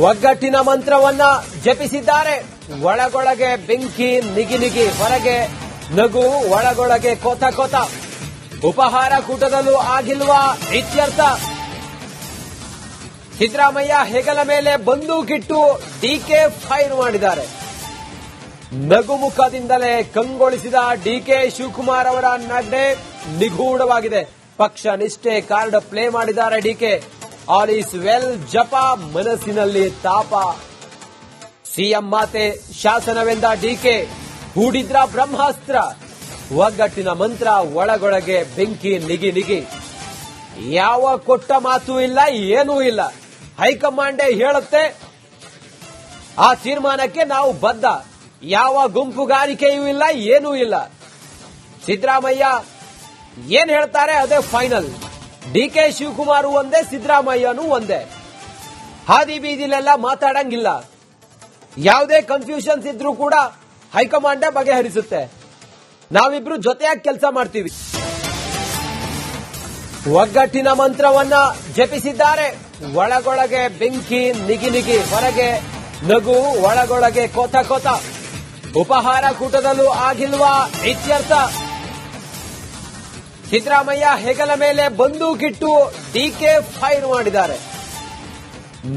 ಒಗ್ಗಟ್ಟಿನ ಮಂತ್ರವನ್ನ ಜಪಿಸಿದ್ದಾರೆ. ಒಳಗೊಳಗೆ ಬೆಂಕಿ ನಿಗಿ ನಿಗಿ ಹೊರಗೆ ನಗು, ಒಳಗೊಳಗೆ ಕೋತ ಕೋತ. ಉಪಹಾರ ಕೂಟದಲ್ಲೂ ಆಗಿಲ್ವಾ ಇತ್ಯರ್ಥ? ಸಿದ್ದರಾಮಯ್ಯ ಹೆಗಲ ಮೇಲೆ ಬಂದೂಕಿಟ್ಟು ಡಿಕೆ ಫೈರ್ ಮಾಡಿದ್ದಾರೆ. ನಗುಮುಖದಿಂದಲೇ ಕಂಗೊಳಿಸಿದ ಡಿಕೆ ಶಿವಕುಮಾರ್ ಅವರ ನಡೆ ನಿಗೂಢವಾಗಿದೆ. ಪಕ್ಷ ನಿಷ್ಠೆ ಕಾರ್ಡ್ ಪ್ಲೇ ಮಾಡಿದ್ದಾರೆ ಡಿಕೆ ಆಲ್ ಈಸ್ ವೆಲ್ ಜಪ ಮನಸ್ಸಿನಲ್ಲಿ ತಾಪ. ಸಿಎಂ ಮಾತೆ, ಶಾಸನವೆಂದ ಡಿಕೆ ಹೂಡಿದ್ರ ಬ್ರಹ್ಮಾಸ್ತ್ರ. ಒಗ್ಗಟ್ಟಿನ ಮಂತ್ರ ಒಳಗೊಳಗೆ ಬೆಂಕಿ ನಿಗಿ ನಿಗಿ. ಯಾವ ಕೊಟ್ಟ ಮಾತು ಇಲ್ಲ, ಏನೂ ಇಲ್ಲ. ಹೈಕಮಾಂಡೇ ಹೇಳುತ್ತೆ, ಆ ತೀರ್ಮಾನಕ್ಕೆ ನಾವು ಬದ್ಧ. ಯಾವ ಗುಂಪುಗಾರಿಕೆಯೂ ಇಲ್ಲ, ಏನೂ ಇಲ್ಲ. ಸಿದ್ದರಾಮಯ್ಯ ಏನ್ ಹೇಳ್ತಾರೆ, ಅದೇ ಫೈನಲ್. ಡಿ ಕೆ ಶಿವಕುಮಾರ್ ಒಂದೇ, ಸಿದ್ದರಾಮಯ್ಯನೂ ಒಂದೇ. ಹಾದಿ ಬೀದಿಲೆಲ್ಲ ಮಾತಾಡಂಗಿಲ್ಲ. ಯಾವುದೇ ಕನ್ಫ್ಯೂಷನ್ಸ್ ಇದ್ರೂ ಕೂಡ ಹೈಕಮಾಂಡೇ ಬಗೆಹರಿಸುತ್ತೆ. ನಾವಿಬ್ರು ಜೊತೆಯಾಗಿ ಕೆಲಸ ಮಾಡ್ತೀವಿ. ಒಗ್ಗಟ್ಟಿನ ಮಂತ್ರವನ್ನ ಜಪಿಸಿದ್ದಾರೆ. ಒಳಗೊಳಗೆ ಬೆಂಕಿ, ನಿಗಿ ಹೊರಗೆ ನಗು, ಒಳಗೊಳಗೆ ಕೋತ ಕೋತ. ಉಪಹಾರ ಕೂಟದಲ್ಲೂ ಆಗಿಲ್ವಾ ಇತ್ಯರ್ಥ ಸಿದ್ದರಾಮಯ್ಯ ಹೆಗಲ ಮೇಲೆ ಬಂದೂಕಿಟ್ಟು ಡಿಕೆ ಫೈರ್ ಮಾಡಿದ್ದಾರೆ.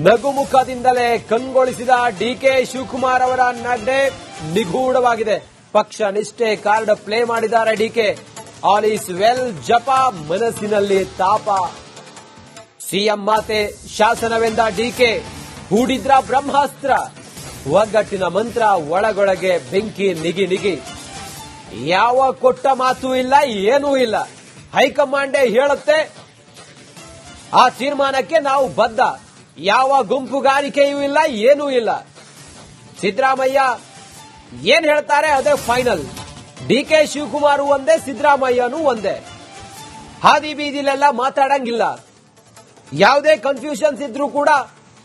ನಗುಮುಖದಿಂದಲೇ ಕಂಗೊಳಿಸಿದ ಡಿಕೆ ಶಿವಕುಮಾರ್ ಅವರ ನಡೆ ನಿಗೂಢವಾಗಿದೆ. ಪಕ್ಷ ನಿಷ್ಠೆ ಕಾರ್ಡ್ ಪ್ಲೇ ಮಾಡಿದ್ದಾರೆ ಡಿಕೆ ಆಲ್ ಈಸ್ ವೆಲ್, ಜಪ ಮನಸ್ಸಿನಲ್ಲಿ ತಾಪ. ಸಿಎಂ ಮಾತೆ ಶಾಸನವೆಂದ ಡಿಕೆ ಹೂಡಿದ್ರ ಬ್ರಹ್ಮಾಸ್ತ್ರ. ಒಗ್ಗಟ್ಟಿನ ಮಂತ್ರ ಒಳಗೊಳಗೆ ಬೆಂಕಿ ನಿಗಿ ನಿಗಿ. ಯಾವ ಕೊಟ್ಟ ಮಾತು ಇಲ್ಲ, ಏನೂ ಇಲ್ಲ. ಹೈಕಮಾಂಡೇ ಹೇಳುತ್ತೆ, ಆ ತೀರ್ಮಾನಕ್ಕೆ ನಾವು ಬದ್ಧ. ಯಾವ ಗುಂಪುಗಾರಿಕೆಯೂ ಇಲ್ಲ, ಏನೂ ಇಲ್ಲ. ಸಿದ್ದರಾಮಯ್ಯ ಏನ್ ಹೇಳ್ತಾರೆ ಅದೇ ಫೈನಲ್. ಡಿ ಕೆ ಶಿವಕುಮಾರ್ ಒಂದೇ, ಸಿದ್ದರಾಮಯ್ಯನೂ ಒಂದೇ. ಹಾದಿ ಬೀದಿಲೆಲ್ಲ ಮಾತಾಡಂಗಿಲ್ಲ. ಯಾವುದೇ ಕನ್ಫ್ಯೂಷನ್ಸ್ ಇದ್ರೂ ಕೂಡ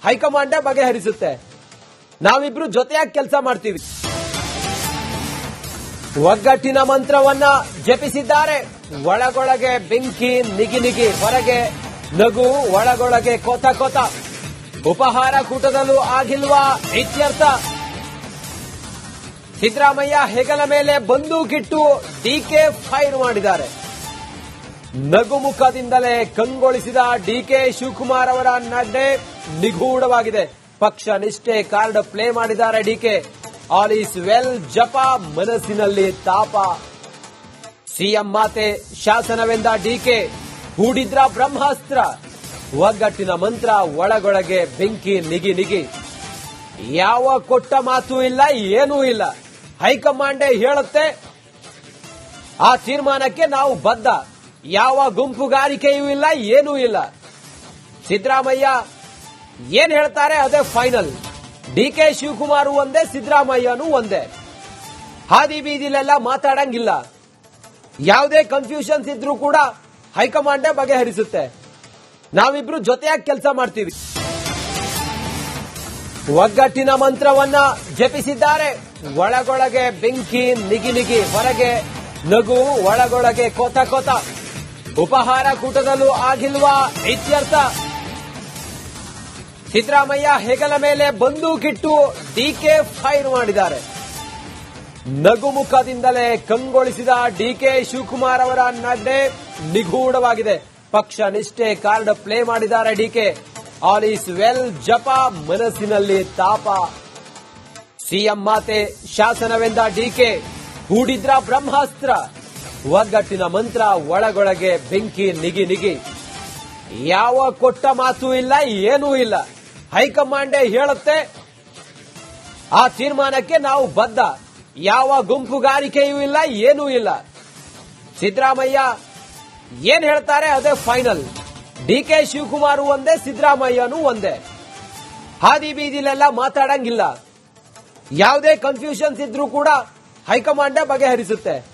ಹೈಕಮಾಂಡೇ ಬಗೆಹರಿಸುತ್ತೆ. ನಾವಿಬ್ರು ಜೊತೆಯಾಗಿ ಕೆಲಸ ಮಾಡ್ತೀವಿ. ಒಗ್ಗಟ್ಟಿನ ಮಂತ್ರವನ್ನ ಜಪಿಸಿದ್ದಾರೆ. ಒಳಗೊಳಗೆ ಬೆಂಕಿ, ನಿಗಿ ನಿಗಿ, ಹೊರಗೆ ನಗು, ಒಳಗೊಳಗೆ ಕೋತ ಕೋತ. ಉಪಹಾರ ಕೂಟದಲ್ಲೂ ಆಗಿಲ್ವಾ ಇತ್ಯರ್ಥ? ಸಿದ್ದರಾಮಯ್ಯ ಹೆಗಲ ಮೇಲೆ ಬಂದೂಕಿಟ್ಟು ಡಿಕೆ ಫೈರ್ ಮಾಡಿದ್ದಾರೆ. ನಗುಮುಖದಿಂದಲೇ ಕಂಗೊಳಿಸಿದ ಡಿಕೆ ಶಿವಕುಮಾರ್ ಅವರ ನಡೆ ನಿಗೂಢವಾಗಿದೆ. ಪಕ್ಷ ನಿಷ್ಠೆ ಕಾರ್ಡ್ ಪ್ಲೇ ಮಾಡಿದ್ದಾರೆ ಡಿಕೆ ಆಲ್ ಈಸ್ ವೆಲ್, ಜಪ ಮನಸ್ಸಿನಲ್ಲಿ ತಾಪ. ಸಿಎಂ ಮಾತೆ ಶಾಸನವೆಂದ ಡಿಕೆ ಹೂಡಿದ್ರ ಬ್ರಹ್ಮಾಸ್ತ್ರ. ಒಗ್ಗಟ್ಟಿನ ಮಂತ್ರ ಒಳಗೊಳಗೆ ಬೆಂಕಿ ನಿಗಿ ನಿಗಿ ಯಾವ ಕೊಟ್ಟ ಮಾತು ಇಲ್ಲ, ಏನೂ ಇಲ್ಲ. ಹೈಕಮಾಂಡೇ ಹೇಳುತ್ತೆ, ಆ ತೀರ್ಮಾನಕ್ಕೆ ನಾವು ಬದ್ಧ. ಯಾವ ಗುಂಪುಗಾರಿಕೆಯೂ ಇಲ್ಲ, ಏನೂ ಇಲ್ಲ. ಸಿದ್ದರಾಮಯ್ಯ ಏನ್ ಹೇಳ್ತಾರೆ ಅದೇ ಫೈನಲ್. ಡಿ ಕೆ ಶಿವಕುಮಾರ್ ಒಂದೇ, ಸಿದ್ದರಾಮಯ್ಯನೂ ಒಂದೇ. ಹಾದಿ ಬೀದಿಲೆಲ್ಲ ಮಾತಾಡಂಗಿಲ್ಲ. ಯಾವುದೇ ಕನ್ಫ್ಯೂಷನ್ಸ್ ಇದ್ರೂ ಕೂಡ ಹೈಕಮಾಂಡೇ ಬಗೆಹರಿಸುತ್ತೆ. ನಾವಿಬ್ರು ಜೊತೆಯಾಗಿ ಕೆಲಸ ಮಾಡ್ತೀವಿ. ಒಗ್ಗಟ್ಟಿನ ಮಂತ್ರವನ್ನ ಜಪಿಸಿದ್ದಾರೆ. ಒಳಗೊಳಗೆ ಬೆಂಕಿ, ನಿಗಿ ಹೊರಗೆ ನಗು, ಒಳಗೊಳಗೆ ಕೋತ ಕೋತ. ಉಪಹಾರ ಕೂಟದಲ್ಲೂ ಆಗಿಲ್ವಾ ಇತ್ಯರ್ಥ? ಸಿದ್ದರಾಮಯ್ಯ ಹೆಗಲ ಮೇಲೆ ಬಂದೂಕಿಟ್ಟು ಡಿಕೆ ಫೈರ್ ಮಾಡಿದ್ದಾರೆ. ನಗುಮುಖದಿಂದಲೇ ಕಂಗೊಳಿಸಿದ ಡಿಕೆ ಶಿವಕುಮಾರ್ ಅವರ ನಡೆ ನಿಗೂಢವಾಗಿದೆ. ಪಕ್ಷ ನಿಷ್ಠೆ ಕಾರ್ಡ್ ಪ್ಲೇ ಮಾಡಿದ್ದಾರೆ ಡಿಕೆ ಆಲ್ ಈಸ್ ವೆಲ್, ಜಪ ಮನಸ್ಸಿನಲ್ಲಿ ತಾಪ. ಸಿಎಂ ಮಾತೆ, ಶಾಸನವೆಂದ ಡಿಕೆ ಹೂಡಿದ್ರ ಬ್ರಹ್ಮಾಸ್ತ್ರ. ಒಗ್ಗಟ್ಟಿನ ಮಂತ್ರ ಒಳಗೊಳಗೆ ಬೆಂಕಿ ನಿಗಿ ನಿಗಿ. ಯಾವ ಕೊಟ್ಟ ಮಾತು ಇಲ್ಲ, ಏನೂ ಇಲ್ಲ. ಹೈಕಮಾಂಡೇ ಹೇಳುತ್ತೆ, ಆ ತೀರ್ಮಾನಕ್ಕೆ ನಾವು ಬದ್ಧ. ಯಾವ ಗುಂಪುಗಾರಿಕೆಯೂ ಇಲ್ಲ, ಏನೂ ಇಲ್ಲ. ಸಿದ್ದರಾಮಯ್ಯ ಏನ್ ಹೇಳ್ತಾರೆ ಅದೇ ಫೈನಲ್. ಡಿ ಕೆ ಶಿವಕುಮಾರ್ ಒಂದೇ, ಸಿದ್ದರಾಮಯ್ಯನೂ ಒಂದೇ. ಹಾದಿ ಬೀದಿಲೆಲ್ಲ ಮಾತಾಡಂಗಿಲ್ಲ. ಯಾವುದೇ ಕನ್ಫ್ಯೂಷನ್ಸ್ ಇದ್ರೂ ಕೂಡ ಹೈಕಮಾಂಡೇ ಬಗೆಹರಿಸುತ್ತೆ.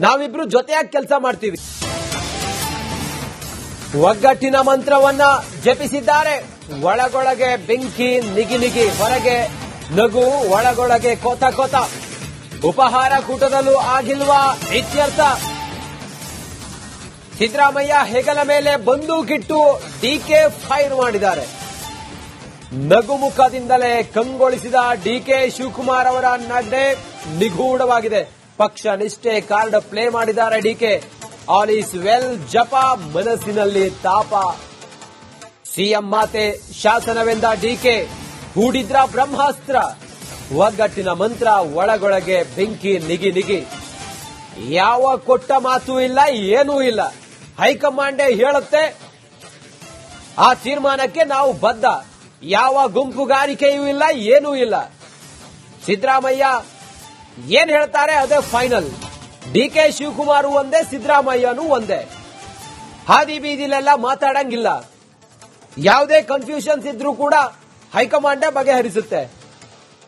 ನಾವಿಬ್ರು ಜೊತೆಯಾಗಿ ಕೆಲಸ ಮಾಡ್ತೀವಿ. ಒಗ್ಗಟ್ಟಿನ ಮಂತ್ರವನ್ನ ಜಪಿಸಿದ್ದಾರೆ. ಒಳಗೊಳಗೆ ಬೆಂಕಿ, ನಿಗಿ ನಿಗಿ, ಹೊರಗೆ ನಗು, ಒಳಗೊಳಗೆ ಕೋತ ಕೊತ. ಉಪಹಾರ ಕೂಟದಲ್ಲೂ ಆಗಿಲ್ವಾ ಇತ್ಯರ್ಥ. ಸಿದ್ದರಾಮಯ್ಯ ಹೆಗಲ ಮೇಲೆ ಬಂದೂಕಿಟ್ಟು ಡಿಕೆ ಫೈರ್ ಮಾಡಿದ್ದಾರೆ. ನಗುಮುಖದಿಂದಲೇ ಕಂಗೊಳಿಸಿದ ಡಿಕೆ ಶಿವಕುಮಾರ್ ಅವರ ನಡೆ ನಿಗೂಢವಾಗಿದೆ. ಪಕ್ಷ ನಿಷ್ಠೆ ಕಾರ್ಡ್ ಪ್ಲೇ ಮಾಡಿದ್ದಾರೆ ಡಿಕೆ ಆಲ್ ಈಸ್ ವೆಲ್, ಜಪ ಮನಸ್ಸಿನಲ್ಲಿ ತಾಪ. ಸಿಎಂ ಮಾತೆ, ಶಾಸನವೆಂದ ಡಿಕೆ ಹೂಡಿದ್ರ ಬ್ರಹ್ಮಾಸ್ತ್ರ. ಒಗ್ಗಟ್ಟಿನ ಮಂತ್ರ ಒಳಗೊಳಗೆ ಬೆಂಕಿ ನಿಗಿ ನಿಗಿ. ಯಾವ ಕೊಟ್ಟ ಮಾತು ಇಲ್ಲ, ಏನೂ ಇಲ್ಲ. ಹೈಕಮಾಂಡೇ ಹೇಳುತ್ತೆ, ಆ ತೀರ್ಮಾನಕ್ಕೆ ನಾವು ಬದ್ಧ. ಯಾವ ಗುಂಪುಗಾರಿಕೆಯೂ ಇಲ್ಲ, ಏನೂ ಇಲ್ಲ. ಸಿದ್ದರಾಮಯ್ಯ ಏನ್ ಹೇಳ್ತಾರೆ, ಅದೇ ಫೈನಲ್. ಡಿ ಕೆ ಶಿವಕುಮಾರ್ ಒಂದೇ, ಸಿದ್ದರಾಮಯ್ಯನೂ ಒಂದೇ. ಹಾದಿ ಬೀದಿಲೆಲ್ಲ ಮಾತಾಡಂಗಿಲ್ಲ. ಯಾವುದೇ ಕನ್ಫ್ಯೂಷನ್ಸ್ ಇದ್ರೂ ಕೂಡ ಹೈಕಮಾಂಡೇ ಬಗೆಹರಿಸುತ್ತೆ.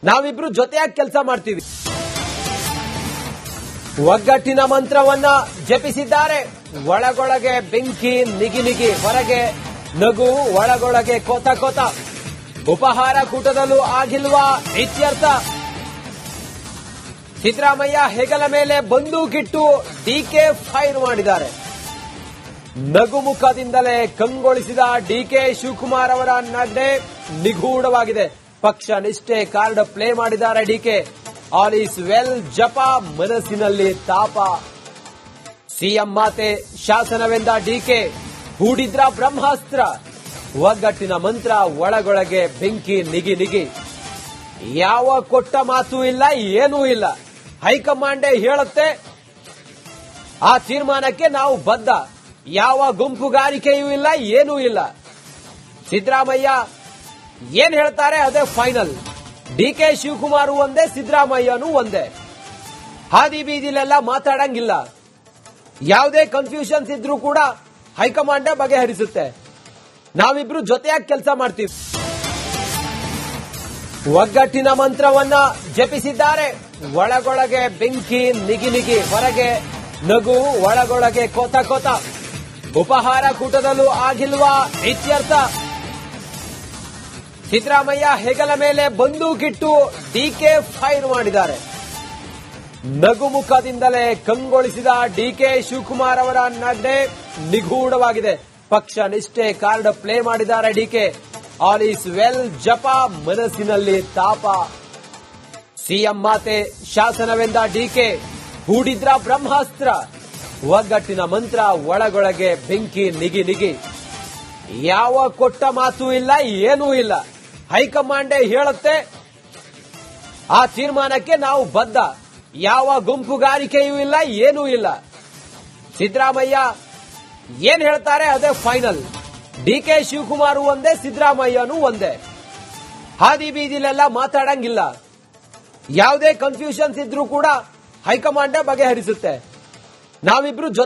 ನಾವಿಬ್ರು ಜೊತೆಯಾಗಿ ಕೆಲಸ ಮಾಡ್ತೀವಿ. ಒಗ್ಗಟ್ಟಿನ ಮಂತ್ರವನ್ನ ಜಪಿಸಿದ್ದಾರೆ. ಒಳಗೊಳಗೆ ಬೆಂಕಿ, ನಿಗಿ ನಿಗಿ, ಹೊರಗೆ ನಗು, ಒಳಗೊಳಗೆ ಕೋತ ಕೋತ. ಉಪಹಾರ ಕೂಟದಲ್ಲೂ ಆಗಿಲ್ವಾ ಇತ್ಯರ್ಥ? ಸಿದ್ದರಾಮಯ್ಯ ಹೆಗಲ ಮೇಲೆ ಬಂದೂಕಿಟ್ಟು ಡಿಕೆ ಫೈರ್ ಮಾಡಿದ್ದಾರೆ. ನಗುಮುಖದಿಂದಲೇ ಕಂಗೊಳಿಸಿದ ಡಿಕೆ ಶಿವಕುಮಾರ್ ಅವರ ನಡೆ ನಿಗೂಢವಾಗಿದೆ. ಪಕ್ಷ ನಿಷ್ಠೆ ಕಾರ್ಡ್ ಪ್ಲೇ ಮಾಡಿದ್ದಾರೆ ಡಿಕೆ. ಆಲ್ ಈಸ್ ವೆಲ್ ಜಪ ಮನಸ್ಸಿನಲ್ಲಿ ತಾಪ. ಸಿಎಂ ಮಾತೆ, ಶಾಸನವೆಂದ ಡಿಕೆ. ಹೂಡಿದ್ರ ಬ್ರಹ್ಮಾಸ್ತ್ರ. ಒಗ್ಗಟ್ಟಿನ ಮಂತ್ರ ಒಳಗೊಳಗೆ ಬೆಂಕಿ ನಿಗಿ ನಿಗಿ. ಯಾವ ಕೊಟ್ಟ ಮಾತು ಇಲ್ಲ, ಏನೂ ಇಲ್ಲ. ಹೈಕಮಾಂಡೇ ಹೇಳುತ್ತೆ, ಆ ತೀರ್ಮಾನಕ್ಕೆ ನಾವು ಬದ್ಧ. ಯಾವ ಗುಂಪುಗಾರಿಕೆಯೂ ಇಲ್ಲ, ಏನೂ ಇಲ್ಲ. ಸಿದ್ದರಾಮಯ್ಯ ಏನ್ ಹೇಳ್ತಾರೆ? ಅದೇ ಫೈನಲ್. ಡಿ ಕೆ ಶಿವಕುಮಾರ್ ಒಂದೇ, ಸಿದ್ದರಾಮಯ್ಯನೂ ಒಂದೇ. ಹಾದಿ ಬೀದಿಲೆಲ್ಲ ಮಾತಾಡಂಗಿಲ್ಲ. ಯಾವುದೇ ಕನ್ಫ್ಯೂಷನ್ಸ್ ಇದ್ರೂ ಕೂಡ ಹೈಕಮಾಂಡ್ ಬಗೆಹರಿಸುತ್ತೆ. ನಾವಿಬ್ರು ಜೊತೆಯಾಗಿ ಕೆಲಸ ಮಾಡ್ತೀವಿ. ಒಗ್ಗಟ್ಟಿನ ಮಂತ್ರವನ್ನ ಜಪಿಸಿದ್ದಾರೆ. ಒಳಗೊಳಗೆ ಬೆಂಕಿ ನಿಗಿ, ಹೊರಗೆ ನಗು, ಒಳಗೊಳಗೆ ಕೋತ ಕೋತ. ಉಪಹಾರ ಕೂಟದಲ್ಲೂ ಆಗಿಲ್ವಾ ಇತ್ಯರ್ಥ. ಸಿದ್ದರಾಮಯ್ಯ ಹೆಗಲ ಮೇಲೆ ಬಂದೂಕಿಟ್ಟು ಡಿಕೆ ಫೈರ್ ಮಾಡಿದ್ದಾರೆ. ನಗುಮುಖದಿಂದಲೇ ಕಂಗೊಳಿಸಿದ ಡಿಕೆ ಶಿವಕುಮಾರ್ ಅವರ ನಡೆ ನಿಗೂಢವಾಗಿದೆ. ಪಕ್ಷ ನಿಷ್ಠೆ ಕಾರ್ಡ್ ಪ್ಲೇ ಮಾಡಿದ್ದಾರೆ ಡಿಕೆ ಆಲ್ ಈಸ್ ವೆಲ್, ಜಪ ಮನಸ್ಸಿನಲ್ಲಿ ತಾಪ. ಸಿಎಂ ಮಾತೆ ಶಾಸನವೆಂದ ಡಿಕೆ ಹೂಡಿದ್ರ ಬ್ರಹ್ಮಾಸ್ತ್ರ. ಒಗ್ಗಟ್ಟಿನ ಮಂತ್ರ ಒಳಗೊಳಗೆ ಬೆಂಕಿ ನಿಗಿ ನಿಗಿ. ಯಾವ ಕೊಟ್ಟ ಮಾತು ಇಲ್ಲ, ಏನೂ ಇಲ್ಲ. ಹೈಕಮಾಂಡೇ ಹೇಳುತ್ತೆ, ಆ ತೀರ್ಮಾನಕ್ಕೆ ನಾವು ಬದ್ಧ. ಯಾವ ಗುಂಪುಗಾರಿಕೆಯೂ ಇಲ್ಲ, ಏನೂ ಇಲ್ಲ. ಸಿದ್ದರಾಮಯ್ಯ ಏನ್ ಹೇಳ್ತಾರೆ ಅದೇ ಫೈನಲ್. ಡಿ ಕೆ ಶಿವಕುಮಾರ್ ಒಂದೇ, ಸಿದ್ದರಾಮಯ್ಯನೂ ಒಂದೇ. ಹಾದಿ ಬೀದಿಲೆಲ್ಲ ಮಾತಾಡಂಗಿಲ್ಲ. ಯಾವುದೇ ಕನ್ಫ್ಯೂಷನ್ಸ್ ಇದ್ರೂ ಕೂಡ ಹೈಕಮಾಂಡೇ ಬಗೆಹರಿಸುತ್ತೆ. ನಾವಿಬ್ರು